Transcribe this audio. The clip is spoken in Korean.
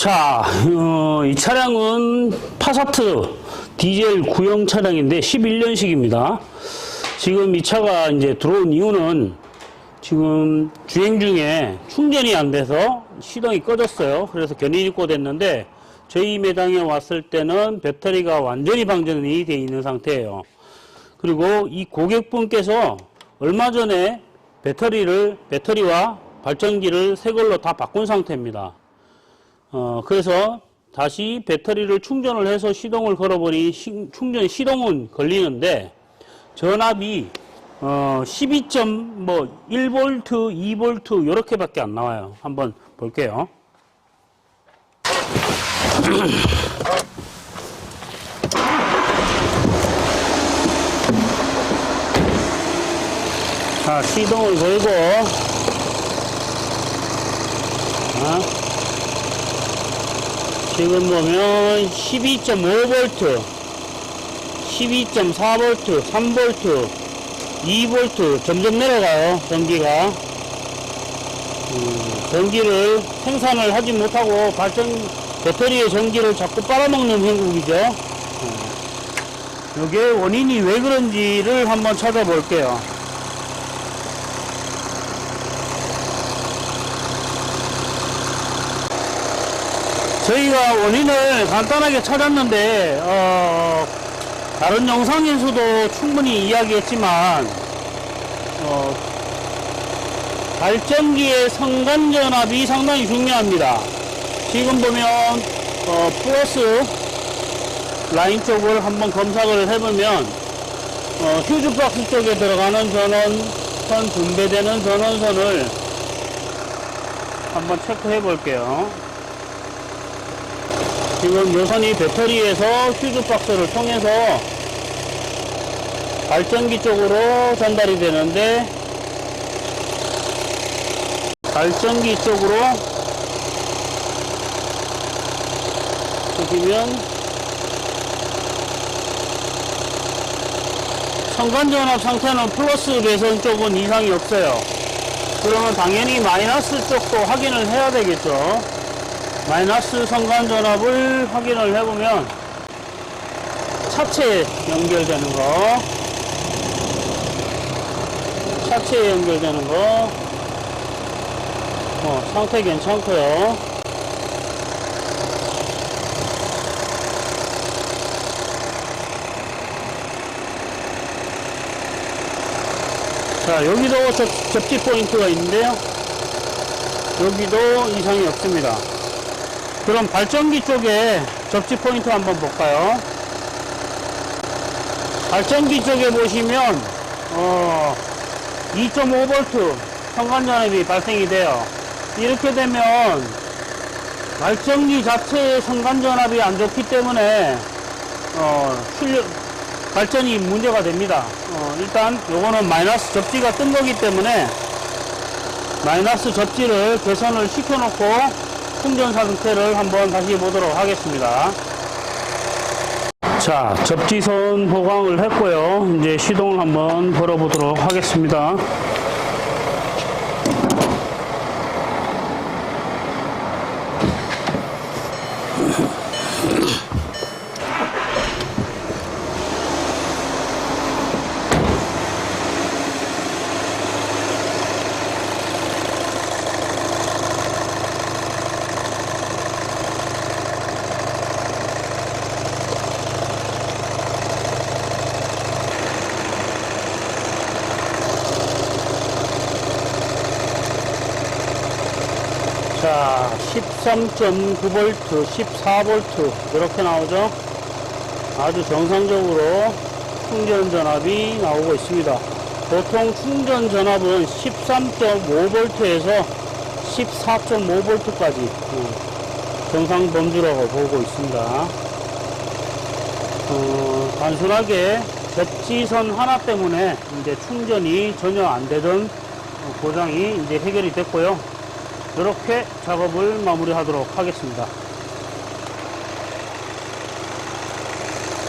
자, 어, 이 차량은 파사트 디젤 구형 차량인데 11년식입니다. 지금 이 차가 이제 들어온 이유는 지금 주행 중에 충전이 안 돼서 시동이 꺼졌어요. 그래서 견인 입고 됐는데 저희 매장에 왔을 때는 배터리가 완전히 방전이 되어 있는 상태예요. 그리고 이 고객분께서 얼마 전에 배터리를 배터리와 발전기를 새 걸로 다 바꾼 상태입니다. 어, 그래서 다시 배터리를 충전을 해서 시동을 걸어보니 시- 충전 시동은 걸리는데 전압이 어, 12.1V, 2V 이렇게밖에 안 나와요. 한번 볼게요. 자, 시동을 걸고 자, 지금 보면 12.5V, 12.4V, 3V, 2V 점점 내려가요, 전기가. 음, 전기를 생산을 하지 못하고 발전, 배터리의 전기를 자꾸 빨아먹는 행국이죠. 음, 이게 원인이 왜 그런지를 한번 찾아볼게요. 저희가 원인을 간단하게 찾았는데 어, 다른 영상에서도 충분히 이야기했지만 어, 발전기의 성간 전압이 상당히 중요합니다. 지금 보면 어, 플러스 라인 쪽을 한번 검사를 해보면 어, 휴즈박스 쪽에 들어가는 전원선 분배되는 전원선을 한번 체크해 볼게요. 지금 요선이 배터리에서 휴즈박스를 통해서 발전기 쪽으로 전달이 되는데 발전기 쪽으로 보시면 성간전압 상태는 플러스 배선 쪽은 이상이 없어요. 그러면 당연히 마이너스 쪽도 확인을 해야 되겠죠. 마이너스 성간 전압을 확인을 해보면 차체에 연결되는 거. 차체에 연결되는 거. 어, 상태 괜찮고요. 자 여기도 접, 접지 포인트가 있는데요. 여기도 이상이 없습니다 그럼 발전기 쪽에 접지 포인트 한번 볼까요? 발전기 쪽에 보시면 어 2.5V 성간전압이 발생이 돼요. 이렇게 되면 발전기 자체의 성간전압이 안 좋기 때문에 어 출력 발전이 문제가 됩니다. 어 일단 요거는 마이너스 접지가 뜬 거기 때문에 마이너스 접지를 개선을 시켜놓고 충전 상태를 한번 다시 보도록 하겠습니다. 자, 접지선 보강을 했고요. 이제 시동을 한번 걸어보도록 하겠습니다. 자, 13.9V, 14V 이렇게 나오죠. 아주 정상적으로 충전 전압이 나오고 있습니다. 보통 충전 전압은 13.5V에서 14.5V까지 정상 범주라고 보고 있습니다. 어, 단순하게 접지선 하나 때문에 이제 충전이 전혀 안 되던 고장이 이제 해결이 됐고요. 이렇게 작업을 마무리하도록 하겠습니다.